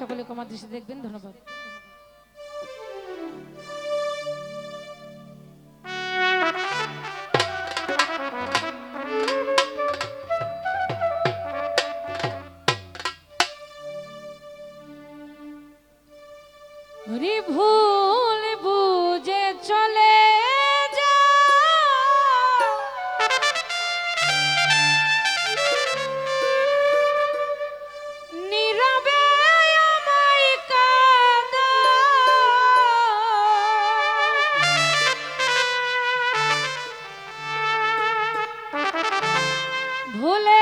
সকলে কমার দৃষ্টি দেখবেন। ধন্যবাদ। ¡Ole!